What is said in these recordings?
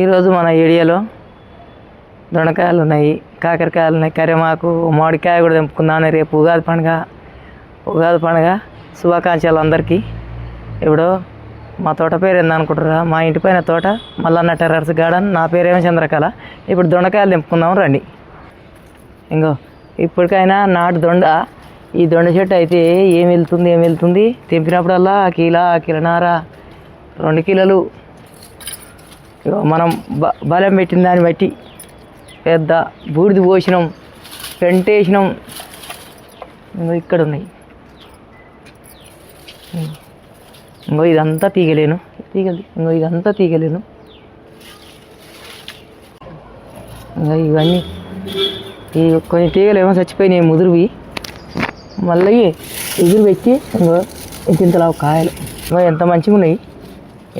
ఈరోజు మన ఏరియాలో దొండకాయలు ఉన్నాయి కాకరకాయలు ఉన్నాయి కరిమాకు మామిడికాయ కూడా తెంపుకున్నాను రేపు ఉగాది పండుగ. ఉగాది పండుగ శుభాకాంక్షలు అందరికీ. ఇప్పుడు మా తోట పేరు ఏందనుకుంటారా మా ఇంటి పైన తోట మల్లన్న టెర్రర్స్ గార్డెన్. నా పేరేమో చంద్రకళ ఇప్పుడు దొండకాయలు తెంపుకుందాం రండి. ఇంకో ఇప్పటికైనా నాటు దొండ ఈ దొండ చెట్టు అయితే ఏం వెళ్తుంది ఏం వెళ్తుంది? తెంపినప్పుడల్లా కిలా కిలనార రెండు కిలోలు. మనం బ బలం పెట్టిన దాన్ని బట్టి పెద్ద బూడిద పోసినాం పెంటేసినాం ఇంకో ఇక్కడ ఉన్నాయి. ఇంకో ఇదంతా తీగలేను. తీగలి ఇంకో ఇదంతా తీగలేను. ఇంకా ఇవన్నీ ఈ కొన్ని తీగలు ఏమో చచ్చిపోయినాయి ముదురువి మళ్ళీ ఎగురు పెట్టి ఇంకో ఇంత ఇంతలా కాయలు. ఇంకో ఎంత మంచిగా ఉన్నాయి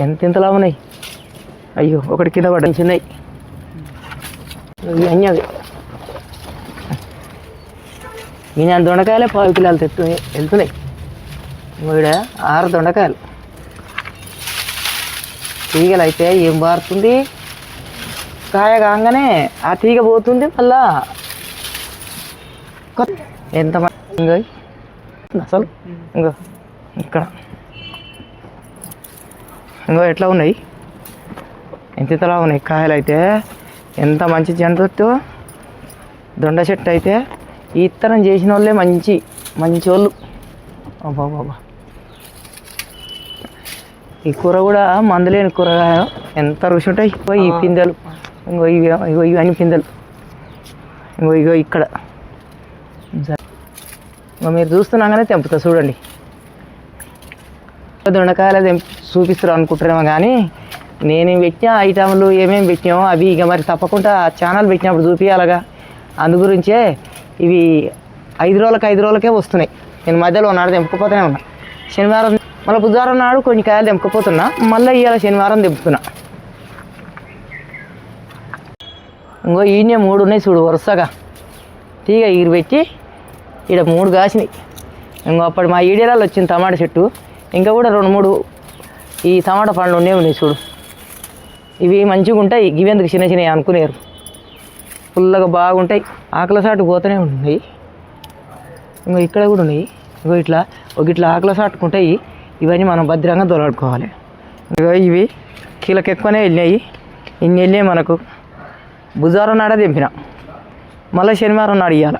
ఎంత ఇంతలా ఉన్నాయి? అయ్యో ఒకటి కింద పడ్డ చిన్నవి అన్నీ అవి. ఈయన దొండకాయలే పావు కిలోలు తెత్తు వెళ్తున్నాయి. ఈడ ఆరు దొండకాయలు. తీగలు అయితే ఏం బారుతుంది? కాయ కాగానే ఆ తీగ పోతుంది మళ్ళా. కొత్త ఎంత ఇంకో అసలు? ఇంకో ఇక్కడ. ఇంకో ఎట్లా ఉన్నాయి? ఎంత ఇంతలా ఉన్నాయి కాయలు అయితే ఎంత మంచి జంతువు. దొండ చెట్టు అయితే. ఈ ఇత్తనం చేసిన వాళ్ళే మంచి మంచి వాళ్ళు అబ్బా బాబా ఈ కూర కూడా మందులేని కూరగాయ ఎంత రుచి ఉంటాయి. ఇగో ఈ పిందెలు. ఇంకో ఇవి ఇగో ఇవన్నీ పిందెలు. ఇంకో ఇగో ఇక్కడ. ఇంకో మీరు చూస్తున్నాగానే తెంపుతా చూడండి. దొండకాయలు తెంపి చూపిస్తారు అనుకుంటారేమో కానీ నేను పెట్టిన ఐటమ్లు ఏమేమి పెట్టినామో అవి ఇక మరి తప్పకుండా ఛానల్ పెట్టినప్పుడు చూపించాలగా అందు గురించే ఇవి ఐదు రోజులకు ఐదు రోజులకే వస్తున్నాయి. నేను మధ్యలో నాడు తెంపుకుపోతూనే ఉన్నా. శనివారం మళ్ళీ బుధవారం నాడు కొన్ని కాయలు తెంపుకుపోతున్నా. మళ్ళీ ఇవాళ శనివారం తెంపుతున్నా. ఇంకో ఈయనే మూడు ఉన్నాయి చూడు వరుసగా. తీగ ఈరు పెట్టి ఈడ మూడు కాసినాయి. ఇంకో అప్పుడు మా ఈడేరాలు వచ్చింది టమాటా చెట్టు. ఇంకా కూడా రెండు మూడు ఈ టమాటా పండ్లు ఉన్నాయి ఉన్నాయి చూడు. ఇవి మంచిగా ఉంటాయి. ఇవి ఎందుకు చిన్న చిన్నవి అనుకునేరు. ఫుల్గా బాగుంటాయి. ఆకలి సాటు పోతూనే ఉన్నాయి. ఇంకో ఇక్కడ కూడా ఉన్నాయి. ఇంకో ఇట్లా ఒక ఇట్లా ఆకలి సాటుకుంటాయి. ఇవన్నీ మనం భద్రంగా దొరకడుకోవాలి ఇగో ఇవి కీలకు ఎక్కువనే వెళ్ళినాయి. ఇన్ని వెళ్ళినాయి మనకు. బుధవారం నాడే తెంపిన. మళ్ళీ శనివారం నాడు ఇవ్వాలి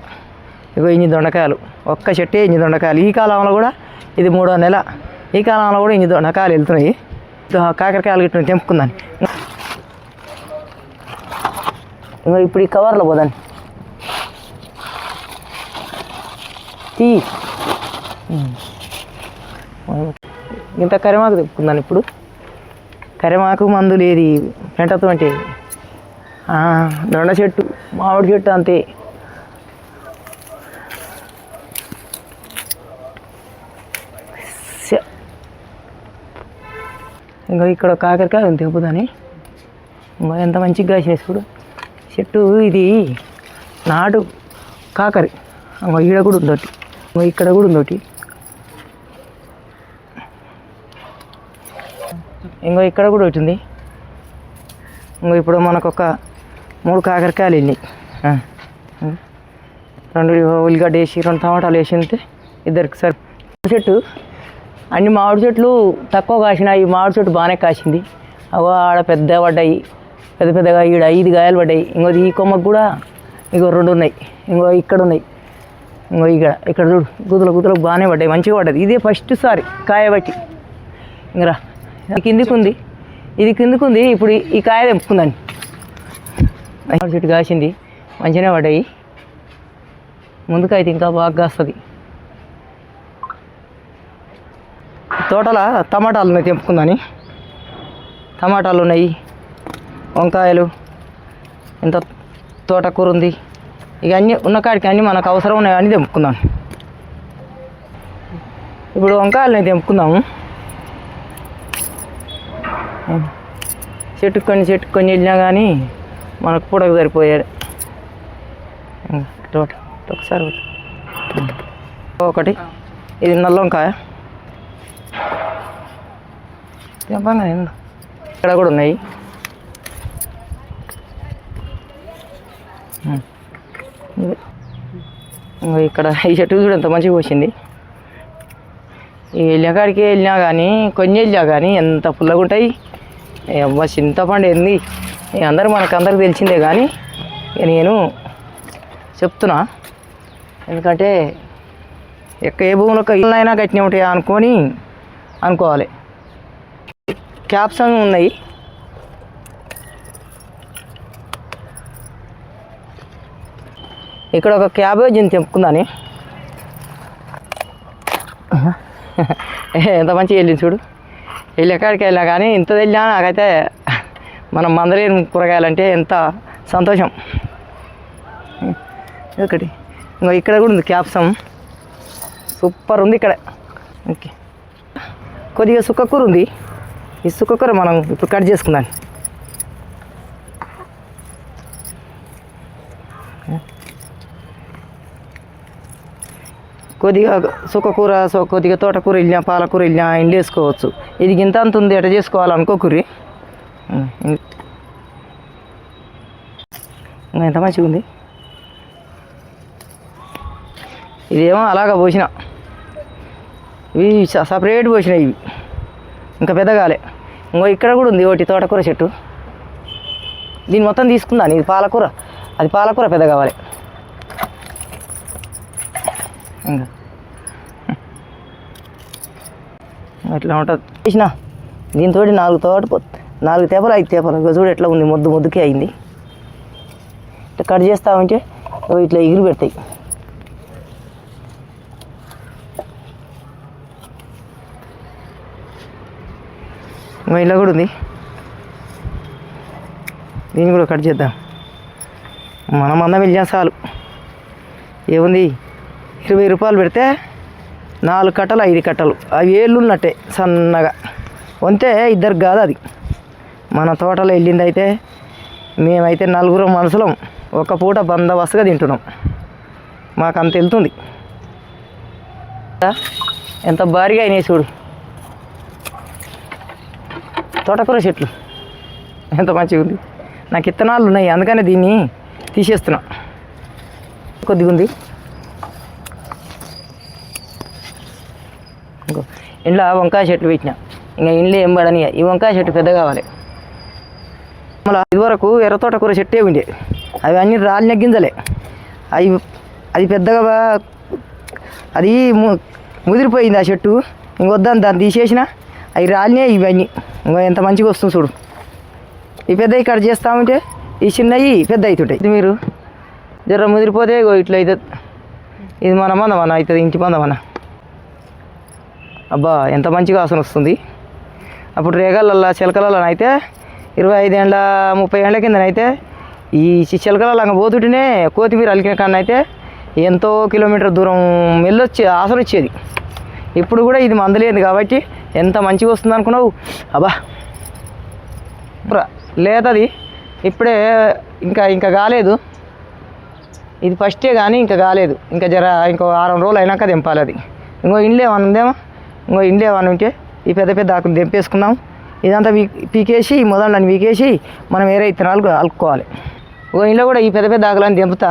ఇగో ఇన్ని దొండకాయలు. ఒక్క చెట్టే ఇన్ని దొండకాయలు. ఈ కాలంలో కూడా ఇది మూడో నెల. ఈ కాలంలో కూడా ఇన్ని దొండకాయలు వెళ్తున్నాయి. కాకరకాయలు గిట్ల తెంపుకుందాన్ని ఇంకా ఇప్పుడు ఈ కవర్లో పోదాన్ని తీ. ఇంత కరిమాకు తిప్పుకుందాను ఇప్పుడు. కరిమాకు మందు లేదు. పెంటతో అంటే. దొండ చెట్టు మామిడి చెట్టు అంతే. ఇంకా ఇక్కడ కాకరకాయ ఉంది ఇంకా ఎంత మంచిగా కాసినాయి చూడు. చెట్టు ఇది నాటు కాకరి. ఈడ కూడా ఉందోటి. ఇక్కడ కూడా ఉందోటి. ఇంకో ఇక్కడ కూడా ఒకటి ఉంది. ఇంకో ఇప్పుడు మనకు ఒక మూడు కాకరకాయలు వెళ్ళినాయి రెండు ఉల్లిగడ్డ వేసి రెండు టమాటాలు వేసి ఉంటే ఇద్దరికి సార్. చెట్టు అన్ని మామిడి చెట్లు తక్కువ కాసినాయి. ఈ మామిడి చెట్టు బాగానే కాసింది. అగో ఆడ పెద్ద పడ్డాయి. పెద్ద పెద్దగా ఈడ ఐదు గాయాలు పడ్డాయి. ఇంకో ఈ కొమ్మకు కూడా ఇంకో రెండు ఉన్నాయి. ఇంకో ఇక్కడ ఉన్నాయి. ఇంకో ఇక్కడ ఇక్కడ చూడు గుదులు గుదులకు బాగానే పడ్డాయి. మంచిగా పడ్డది. ఇదే ఫస్ట్ సారి కాయబట్టి ఇంకరా కిందికుంది కిందికి ఉంది. ఇది కిందికుంది ఇప్పుడు ఈ- కాయ తెంపుకుందండి చెట్టు కాసింది. మంచిగానే పడ్డాయి. ముందుకైతే ఇంకా బాగా కాస్తుంది. తోటల టమాటాలు ఉన్నాయి తెంపుకుందని. టమాటాలు ఉన్నాయి. వంకాయలు ఇంత తోటకూర ఉంది ఇక అన్నీ ఉన్న కాడికి అన్నీ మనకు అవసరం ఉన్నాయి అన్నీ తెంపుకుందాం. ఇప్పుడు వంకాయలని తెంపుకుందాము చెట్టు కొన్ని చెట్టు కొన్ని వెళ్ళినా కానీ మనకు పూడకు సరిపోయాడు తోట ఒకసారి ఒకటి ఇది నల్ల వంకాయ. తెంపంగా ఇక్కడ కూడా ఉన్నాయి. ఇక్కడ ఈ చెట్టు చూడు ఎంత మంచిగా వచ్చింది ఈ వెళ్ళినకాడికి వెళ్ళినా కానీ కొన్ని వెళ్ళినా కానీ ఎంత పుల్లగా ఉంటాయి. అవ్వ చింతపండు ఏంది? అందరూ మనకందరికి తెలిసిందే కానీ నేను చెప్తున్నా. ఎందుకంటే ఎక్క ఏ భూమిలో ఇళ్ళైనా గట్టినే ఉంటాయా అనుకొని అనుకోవాలి. క్యాప్సన్ ఉన్నాయి. ఇక్కడ ఒక క్యాబేజీని తెంపుకుందాని. ఎంత మంచిగా వెళ్ళింది చూడు. వెళ్ళి ఎక్కడికి వెళ్ళినా కానీ ఇంత వెళ్ళినా నాకైతే మనం మందలేని కూరగాయలంటే ఎంత సంతోషం. ఒకటి ఇంకా ఇక్కడ కూడా ఉంది క్యాప్సమ్ సూపర్ ఉంది ఇక్కడ. ఓకే. కొద్దిగా సుక్కకూర ఉంది. ఈ సుక్కకూర మనం ఇప్పుడు కట్ చేసుకుందాం. కొద్దిగా సుఖకూర కొద్దిగా తోటకూర వెళ్ళినా పాలకూర వెళ్ళినా ఇండ్లు వేసుకోవచ్చు ఇది ఇంత అంత ఉంది ఎట చేసుకోవాలనుకోకూరి ఇంకా ఎంత మంచిగా ఉంది. ఇదేమో అలాగా పోసిన. ఇవి సపరేట్ పోసినాయి ఇవి. ఇంకా పెద్దగాలే. ఇంకో ఇక్కడ కూడా ఉంది ఒకటి తోటకూర చెట్టు. దీన్ని మొత్తం తీసుకుందాను ఇది పాలకూర. అది పాలకూర పెద్ద కావాలి ఇంకా. అట్లా ఉంటుంది. చేసిన? దీంతో నాలుగు తోట నాలుగు తేపలు ఐదు తేపలు. ఇంకా చూడు ఎట్లా ఉంది. ముద్దు ముద్దుకే అయింది. ఇట్లా కట్ చేస్తామంటే ఇట్లా ఎగిరి పెడతాయి. ఇంకా ఇలా కూడా ఉంది. దీన్ని కూడా కట్ చేద్దాం. మనం అందం వెళ్ళాం చాలు. ఏముంది? ఇరవై రూపాయలు పెడితే నాలుగు కట్టలు ఐదు కట్టలు. అవి ఏళ్ళు ఉన్నట్టే సన్నగా. వంతే ఇద్దరికి కాదు అది. మన తోటలో వెళ్ళింది అయితే మేమైతే నలుగురు మనుషులం ఒక పూట బందోబస్తుగా తింటున్నాం. మాకు అంత వెళ్తుంది. ఎంత భారీగా అయినాయి చూడు. తోటకూర చెట్లు. ఎంత మంచిగా ఉంది. నాకు ఇత్తనాలు ఉన్నాయి అందుకనే దీన్ని తీసేస్తున్నాం. కొద్దిగా ఉంది ఇంకో ఇంట్లో వంకాయ చెట్లు పెట్టిన. ఇంకా ఇంట్లో ఏం పడని ఈ వంకాయ చెట్టు పెద్ద కావాలి. మళ్ళీ ఇదివరకు ఎర్రతోట కూర చెట్టే ఉండే. అవి అన్ని రాలిన గింజలే. అవి అది పెద్దగా అది ముదిరిపోయింది ఆ చెట్టు. ఇంకొద్దాన్ని దాన్ని తీసేసిన. అవి రాలినే ఇవన్నీ. ఇంకా ఎంత మంచిగా వస్తుంది చూడు. ఈ పెద్దవి ఇక్కడ చేస్తామంటే ఈ చిన్నవి పెద్ద అవుతుంటాయి. ఇది మీరు జర ముదిరిపోతే ఇట్లా అవుతుంది ఇది మన మంద అవుతుంది ఇంటి మంద అబ్బా ఎంత మంచిగా వాసన వస్తుంది. అప్పుడు రేగాలల్లో చిలకలలో అయితే ఇరవై ఐదు ముప్పై ఏళ్ళ కిందనైతే ఈ చిలకలలో అంగ పోతుంటేనే కొత్తిమీర అలికిన కన్నా అయితే ఎంతో కిలోమీటర్ దూరం వెళ్ళొచ్చి ఆసన వచ్చేది. ఇప్పుడు కూడా ఇది మందలేదు కాబట్టి ఎంత మంచిగా వస్తుంది అనుకున్నావు? అబ్బా లేదది ఇప్పుడే ఇంకా ఇంకా కాలేదు. ఇది ఫస్టే కానీ ఇంకా కాలేదు. ఇంకా జర ఇంకో వారం రోజులు అయినాక దింపాలి అది. ఇంకో ఇండ్లు ఉందేమో? ఇంకో ఇండ్లు ఏమన్నా ఉంటే ఈ పెద్ద పెద్ద ఆకులు దింపేసుకున్నాం ఇదంతా పీకేసి ఈ మొదలని పీకేసి మనం వేరే ఇత్తనాలు అలుపుకోవాలి ఓ ఇంట్లో కూడా ఈ పెద్ద పెద్ద ఆకులని దింపుతా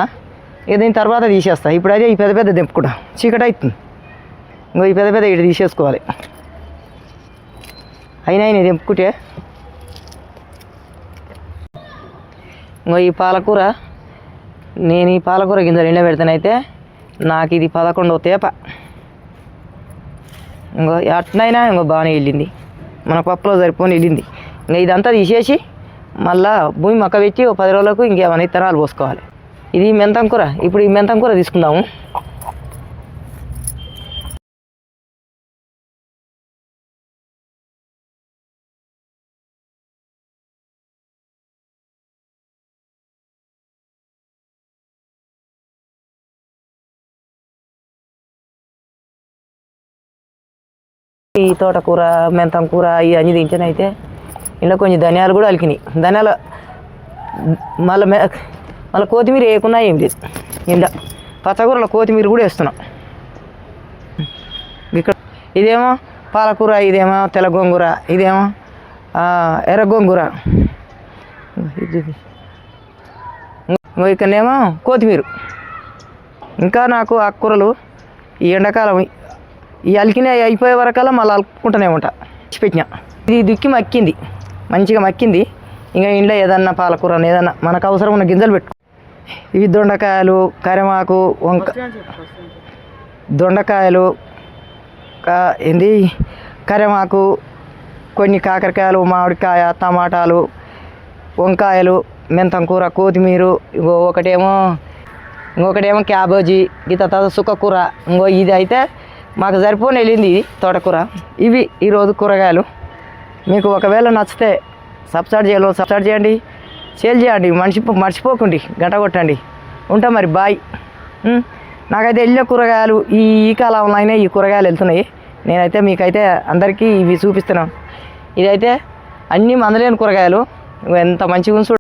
ఇక దీని తర్వాత తీసేస్తా. ఇప్పుడు అదే ఈ పెద్ద పెద్ద దింపుకుంటా చీకటి అవుతుంది ఇంకో ఈ పెద్ద పెద్ద ఇటు తీసేసుకోవాలి. అయినా అయినా దింపుకుంటే ఇంకో ఈ పాలకూర నేను ఈ పాలకూర గింజలు ఎండబెడితేనైతే నాకు ఇది పదకొండవ తేప. ఇంకో అట్నైనా ఇంకో బాగానే వెళ్ళింది. మన పప్పులో సరిపోని వెళ్ళింది. ఇంకా ఇదంతా తీసేసి మళ్ళా భూమి మక్క పెట్టి ఒక పది రోజులకు ఇంకేమైనా ఇత్తనాలు పోసుకోవాలి. ఇది మెంతం కూర. ఇప్పుడు ఈ మెంతం కూర తీసుకుందాము. ఈ తోటకూర మెంతం కూర ఇవన్నీ తింటేనైతే ఇంట్లో కొంచెం ధనియాలు కూడా అలికినాయి. ధనియాలు మళ్ళీ మె మళ్ళీ కొత్తిమీర వేయకున్నా ఏం లేదు. ఇంట్లో పచ్చకూరలో కొత్తిమీర కూడా వేస్తున్నాం. ఇక్కడ ఇదేమో పాలకూర ఇదేమో తెల్ల గోంగూర ఇదేమో ఎర్ర గోంగూర. ఇక్కడనేమో కొత్తిమీర. ఇంకా నాకు ఆకుకూరలు ఈ ఎండాకాలం ఈ అలికిన అయిపోయే వరకల్లా మళ్ళీ అలుకుంటూనే ఉంటా. పెట్టిన ఇది దుక్కి మక్కింది. మంచిగా మక్కింది. ఇంకా ఇంట్లో ఏదన్నా పాలకూర ఏదన్నా మనకు అవసరం ఉన్న గింజలు పెట్టు. ఇవి దొండకాయలు కరిమాకు వంక దొండకాయలు ఏంది? కరిమాకు కొన్ని కాకరకాయలు మామిడికాయ టమాటాలు వంకాయలు మెంతం కూర కొత్తిమీర ఇంకో ఒకటేమో ఇంకొకటేమో క్యాబేజీ గీత తర్వాత సుక్కకూర ఇంకో ఇది అయితే మాకు సరిపోని వెళ్ళింది తోటకూర. ఇవి ఈరోజు కూరగాయలు. మీకు ఒకవేళ నచ్చితే సబ్స్క్రైబ్ చేయాలో సబ్స్క్రైబ్ చేయండి. సేల్ చేయండి మర్చిపో మర్చిపోకండి గంట కొట్టండి. ఉంటా మరి బాయ్. నాకైతే వెళ్ళిన కూరగాయలు ఈ ఈ కాలంలో అయినా ఈ కూరగాయలు వెళ్తున్నాయి. నేనైతే మీకైతే అందరికీ ఇవి చూపిస్తున్నాను. ఇదైతే అన్నీ మందలేని కూరగాయలు. ఎంత మంచిగా ఉంచు